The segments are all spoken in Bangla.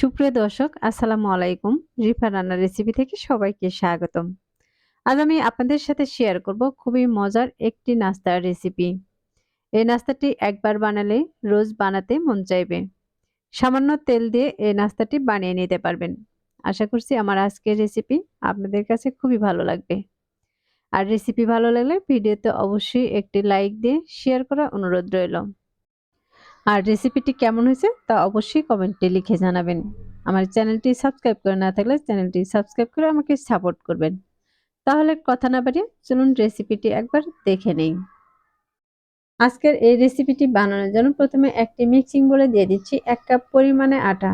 সুপ্রিয় দর্শক, আসসালামু আলাইকুম। রিফা রান্নার রেসিপি থেকে সবাইকে স্বাগতম। আজ আমি আপনাদের সাথে শেয়ার করব খুবই মজার একটি নাস্তার রেসিপি এই নাস্তাটি একবার বানালে রোজ বানাতে মন চাইবে। সামান্য তেল দিয়ে এই নাস্তাটি বানিয়ে নিতে পারবেন। আশা করছি আমার আজকের রেসিপি আপনাদের কাছে খুবই ভালো লাগবে। আর রেসিপি ভালো লাগলে ভিডিওতে অবশ্যই একটি লাইক দিয়ে শেয়ার করার অনুরোধ রইল। আর রেসিপিটি কেমন হয়েছে তা অবশ্যই কমেন্টে লিখে জানাবেন। আমার চ্যানেলটি সাবস্ক্রাইব করে না থাকলে চ্যানেলটি সাবস্ক্রাইব করে আমাকে সাপোর্ট করবেন। তাহলে কথা না বাড়িয়ে চলুন রেসিপিটি একবার দেখে নেই। আজকের এই রেসিপিটি বানানোর জন্য প্রথমে একটি মিক্সিং বলে দিয়ে দিচ্ছি এক কাপ পরিমাণে আটা।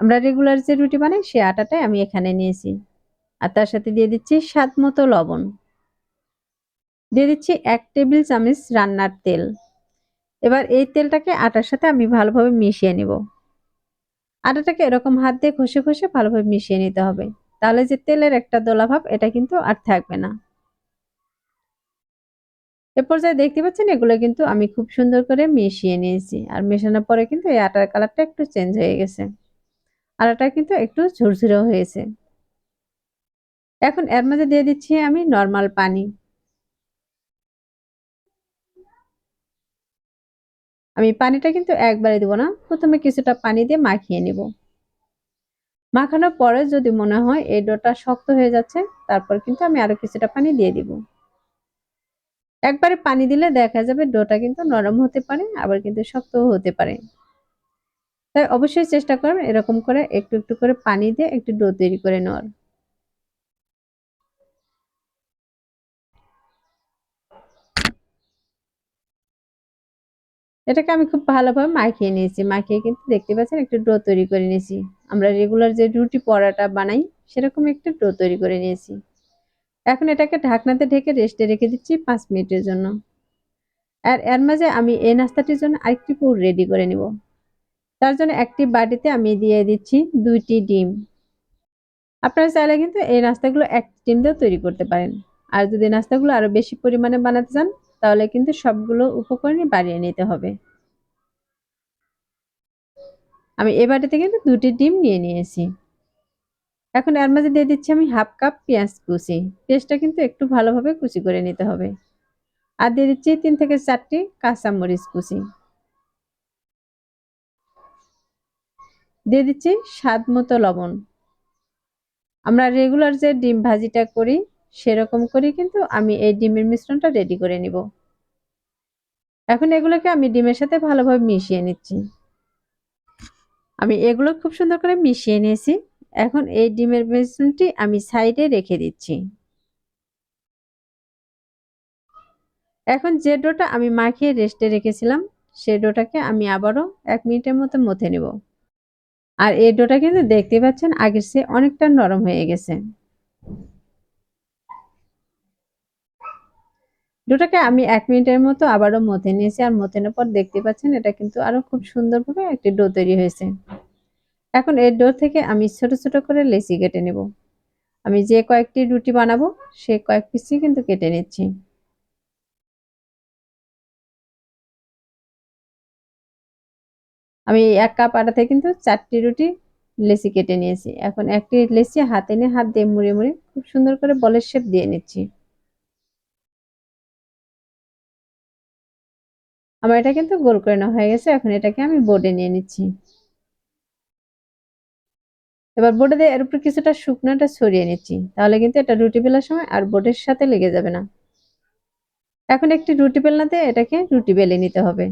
আমরা রেগুলার যে রুটি বানাই সেই আটাটাই আমি এখানে নিয়েছি। আর তার সাথে দিয়ে দিচ্ছি স্বাদ মতো লবণ। দিয়ে দিচ্ছি এক টেবিল চামচ রান্নার তেল। এবার এই তেলটাকে আটার সাথে আমি ভালোভাবে মিশিয়ে নিব। আটাটাকে এরকম হাত দিয়ে ঘষে ঘষে ভালোভাবে মিশিয়ে নিতে হবে। তাহলে যে তেলের একটা দোলাভাব এটা কিন্তু আর থাকবে না। এ পর্যায়ে দেখতে পাচ্ছেন, এগুলো কিন্তু আমি খুব সুন্দর করে মিশিয়ে নিয়েছি। আর মেশানোর পরে কিন্তু এই আটার কালারটা একটু চেঞ্জ হয়ে গেছে। আটাটা কিন্তু একটু ঝুরঝুরে হয়েছে। এখন এর মাঝে দিয়ে দিচ্ছি আমি নর্মাল পানি। আমি পানিটা কিন্তু একবারে দিব না। প্রথমে কিছুটা পানি দিয়ে মাখিয়ে নিব। মাখানোর পরে যদি মনে হয় এই ডোটা শক্ত হয়ে যাচ্ছে, তারপর কিন্তু আমি আরও কিছুটা পানি দিয়ে দিব। একবারে পানি দিলে দেখা যাবে ডোটা কিন্তু নরম হতে পারে, আবার কিন্তু শক্ত হতে পারে। তাই অবশ্যই চেষ্টা করবেন এরকম করে একটু একটু করে পানি দিয়ে একটু ডো তৈরি করে নেওয়ার। এটাকে আমি খুব ভালোভাবে মাখিয়ে নিয়েছি। মাখিয়ে কিন্তু দেখতে পাচ্ছেন একটু ডো তৈরি করে নিয়েছি। আমরা রেগুলার যে রুটি পরাটা বানাই, সেরকম একটু ডো তৈরি করে নিয়েছি। এখন এটাকে ঢাকনাতে ঢেকে রেস্টে রেখে দিচ্ছি পাঁচ মিনিটের জন্য। আর এর মাঝে আমি এই নাস্তাটির জন্য আরেকটি পুর রেডি করে নিব। তার জন্য একটি বাটিতে আমি দিয়ে দিচ্ছি দুইটি ডিম। আপনারা চাইলে কিন্তু এই নাস্তাগুলো এক ডিম দিয়েও তৈরি করতে পারেন। আর যদি নাস্তাগুলো আরও বেশি পরিমাণে বানাতে চান তাহলে কিন্তু সবগুলো উপকরণই বাড়িয়ে নিতে হবে। আমি এ বাটিতে কিন্তু দুটি ডিম নিয়ে নিয়েছি। এখন এর মাঝে দিয়ে দিচ্ছি আমি হাফ কাপ পেঁয়াজ কুচি। পেঁয়াজটা কিন্তু একটু ভালোভাবে কুচি করে নিতে হবে। আর দিয়ে দিচ্ছি তিন থেকে চারটি কাঁচামরিচ কুচি। দিয়ে দিচ্ছি স্বাদ মতো লবণ। আমরা রেগুলার যে ডিম ভাজিটা করি সেরকম করে কিন্তু আমি এই ডিমের মিশ্রণটা রেডি করে নিব। এখন এগুলোকে আমি ডিমের সাথে ভালোভাবে মিশিয়ে নিচ্ছি। আমি এগুলো খুব সুন্দর করে মিশিয়ে নিয়েছি। এখন এই ডিমের মিশ্রণটি আমি সাইডে রেখে দিচ্ছি। এখন যে ডোটা আমি মাখিয়ে রেস্টে রেখেছিলাম, সে ডোটাকে আমি আবারও এক মিনিটের মতো মথে নেব। আর এই ডোটা কিন্তু দেখতে পাচ্ছেন আগের চেয়ে অনেকটা নরম হয়ে গেছে। ডোটাকে আমি এক মিনিটের মতো আবারও মথে নিয়েছি আর মথেনোর পর দেখতে পাচ্ছেন এটা কিন্তু আরও খুব সুন্দরভাবে একটি ডো তৈরি হয়েছে। এখন এর ডো থেকে আমি ছোট ছোট করে লেচি কেটে নেব। আমি যে কয়েকটি রুটি বানাবো, সে কয়েক পিসই কিন্তু কেটে নিচ্ছি। আমি এক কাপ আটাতে কিন্তু চারটি রুটি লেচি কেটে নিয়েছি। এখন একটি লেচি হাতে নিয়ে হাত দিয়ে মুড়ে মুড়ে খুব সুন্দর করে বলের শেপ দিয়ে নিচ্ছি। আমার এটা কিন্তু গোল করে নেওয়া হয়ে গেছে, এখন এটাকে আমি বোর্ডে নিয়ে নিচ্ছি। এবার বোর্ডে দিয়ে এর উপর কিছুটা শুকনাটা ছড়িয়ে নিচ্ছি, তাহলে কিন্তু এটা রুটি বেলার সময় আর বোর্ডের সাথে লেগে যাবে না। এখন একটি রুটি বেলনাতে এটাকে রুটি বেলে নিতে হবে।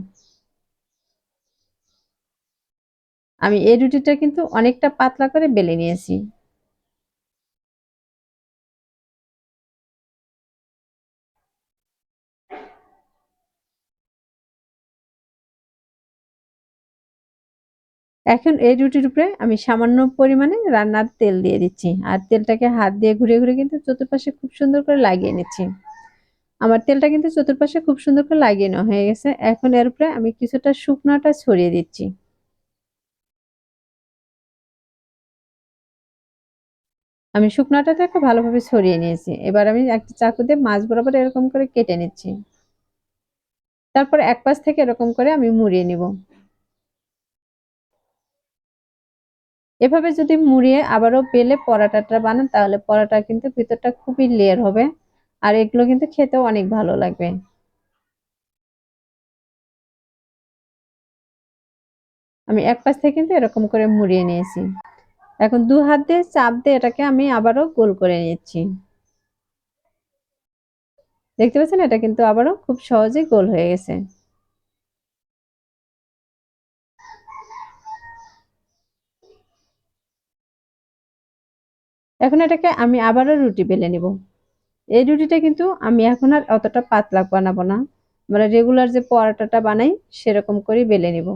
আমি এই রুটিটা কিন্তু অনেকটা পাতলা করে বেলে নিয়েছি। এখন এই রুটির উপরে আমি সামান্য পরিমাণে রান্নার তেল দিয়ে দিচ্ছি। আর তেলটাকে হাত দিয়ে ঘুরে ঘুরে কিন্তু চতুর্পাশে খুব সুন্দর করে লাগিয়ে নিচ্ছি। আমার তেলটা কিন্তু চতুর্পাশে খুব সুন্দর করে লাগিয়ে নেওয়া হয়ে গেছে। এখন এর উপরে আমি কিছুটা শুকনাটা ছড়িয়ে দিচ্ছি। আমি শুকনাটাকে ভালোভাবে ছড়িয়ে নিয়েছি। এবার আমি একটা চাকু দিয়ে মাছ বরাবর এরকম করে কেটে নিচ্ছি। তারপর এক পাশ থেকে এরকম করে আমি মুড়িয়ে নিব। এভাবে যদি মুড়িয়ে আবারও বেলে পরাটাটা বানান, তাহলে পরাটা কিন্তু ভিতরটা খুবই লেয়ার হবে। আর এগুলো কিন্তু খেতেও অনেক ভালো লাগবে। আমি এক পাশ থেকে কিন্তু এরকম করে মুড়িয়ে নিয়েছি। এখন দু হাত দিয়ে চাপ দিয়ে এটাকে আমি আবারও গোল করে নিচ্ছি। দেখতে পাচ্ছেন? এটা কিন্তু আবারও খুব সহজেই গোল হয়ে গেছে। এখন এটাকে আমি আবারও রুটি বেলে নিব। এই রুটিটা কিন্তু আমি এখন আর অতটা পাতলা বানাবো না। মানে রেগুলার যে পরোটাটা বানাই, সেরকম করে বেলে নিব।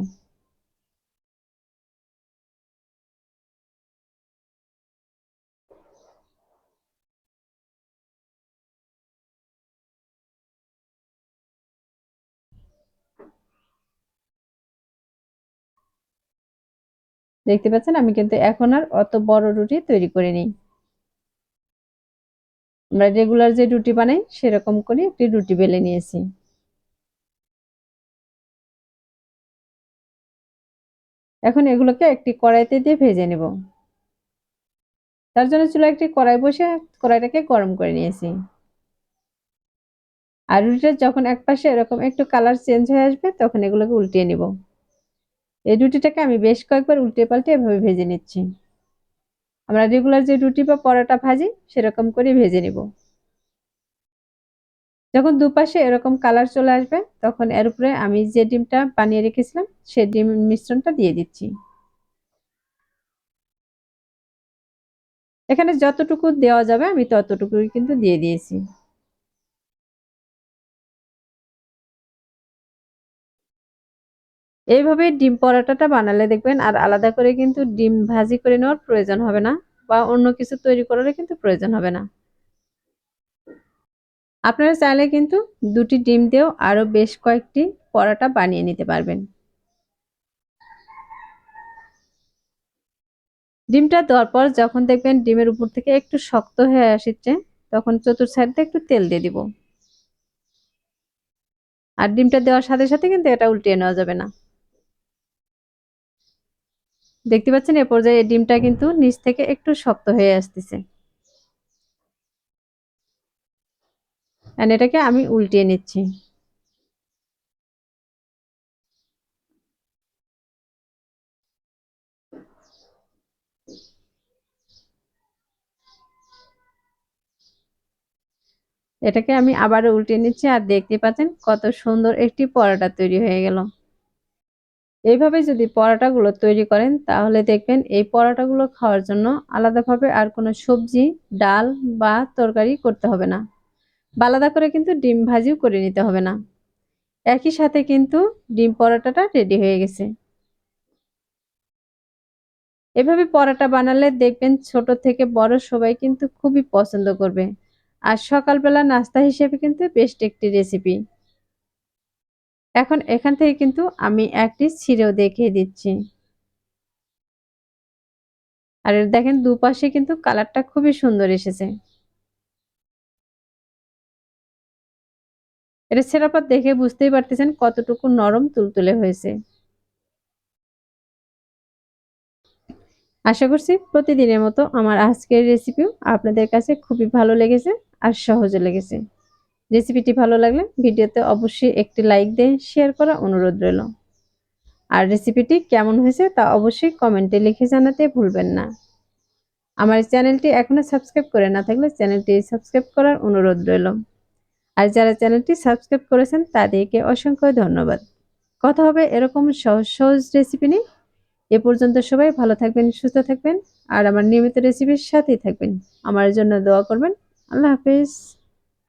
দেখতে পাচ্ছেন, আমি কিন্তু এখন আর অত বড় রুটি তৈরি করে নিই। আমরা রেগুলার যে রুটি বানাই, সেরকম করে একটি রুটি বেলে নিয়েছি। এখন এগুলোকে একটি কড়াইতে দিয়ে ভেজে নেব। তার জন্য চুলা একটি কড়াই বসে কড়াইটাকে গরম করে নিয়েছি। আর রুটিটা যখন এক পাশে এরকম একটু কালার চেঞ্জ হয়ে আসবে, তখন এগুলোকে উল্টিয়ে নিব। এই রুটিটাকে আমি বেশ কয়েকবার উল্টে পাল্টে এভাবে ভেজে নিচ্ছি। আমরা রেগুলার যে রুটি বা পরোটা ভাজি, সেরকম করে ভেজে নিব। যখন দুপাশে এরকম কালার চলে আসবে, তখন এর উপরে আমি যে ডিমটা বানিয়ে রেখেছিলাম, সে ডিম মিশ্রণটা দিয়ে দিচ্ছি। এখানে যতটুকু দেওয়া যাবে, আমি ততটুকুই কিন্তু দিয়ে দিয়েছি। এইভাবে ডিম পরোটাটা বানালে দেখবেন আর আলাদা করে কিন্তু ডিম ভাজি করে নেওয়ার প্রয়োজন হবে না বা অন্য কিছু তৈরি করার কিন্তু প্রয়োজন হবে না। আপনারা চাইলে কিন্তু দুটি ডিম দিয়েও আরও বেশ কয়েকটি পরোটা বানিয়ে নিতে পারবেন। ডিমটা দেওয়ার পর যখন দেখবেন ডিমের উপর থেকে একটু শক্ত হয়ে আসছে, তখন চতুর সাইডে একটু তেল দিয়ে দিব। আর ডিমটা দেওয়ার সাথে সাথে কিন্তু এটা উল্টিয়ে নেওয়া যাবে না। দেখতে পাচ্ছেন, এ পর্যায়ে ডিমটা কিন্তু নিচ থেকে একটু শক্ত হয়ে আসতেছে। এটাকে আমি উল্টিয়ে নিচ্ছি। এটাকে আমি আবারও উল্টে নিচ্ছি, আর দেখতে পাচ্ছেন কত সুন্দর একটি পরোটা তৈরি হয়ে গেল। এইভাবে যদি পরোটাগুলো তৈরি করেন, তাহলে দেখবেন এই পরোটাগুলো খাওয়ার জন্য আলাদাভাবে আর কোনো সবজি, ডাল বা তরকারি করতে হবে না। বা আলাদা করে কিন্তু ডিম ভাজিও করে নিতে হবে না। একই সাথে কিন্তু ডিম পরোটাটা রেডি হয়ে গেছে। এভাবে পরোটা বানালে দেখবেন ছোট থেকে বড় সবাই কিন্তু খুবই পছন্দ করবে। আর সকালবেলা নাস্তা হিসেবে কিন্তু বেস্ট একটি রেসিপি। এখন এখান থেকে কিন্তু আমি একটি ছিঁড়েও দেখিয়ে দিচ্ছি। আর দেখেন দুপাশে কিন্তু কালারটা খুবই সুন্দর এসেছে। এটা পর দেখে বুঝতেই পারতেছেন কতটুকু নরম তুলতুলে হয়েছে। আশা করছি প্রতিদিনের মতো আমার আজকের রেসিপিও আপনাদের কাছে খুবই ভালো লেগেছে আর সহজে লেগেছে। রেসিপিটি ভালো লাগলে ভিডিওতে অবশ্যই একটি লাইক দিয়ে শেয়ার করা অনুরোধ রইল। আর রেসিপিটি কেমন হয়েছে তা অবশ্যই কমেন্টে লিখে জানাতে ভুলবেন না। আমার চ্যানেলটি এখনও সাবস্ক্রাইব করে না থাকলে চ্যানেলটি সাবস্ক্রাইব করার অনুরোধ রইল। আর যারা চ্যানেলটি সাবস্ক্রাইব করেছেন তাদেরকে অসংখ্য ধন্যবাদ। কথা হবে এরকম সহজ সহজ রেসিপি নিয়ে। এ পর্যন্ত সবাই ভালো থাকবেন, সুস্থ থাকবেন। আর আমার নিয়মিত রেসিপির সাথেই থাকবেন। আমার জন্য দোয়া করবেন। আল্লাহ হাফিজ।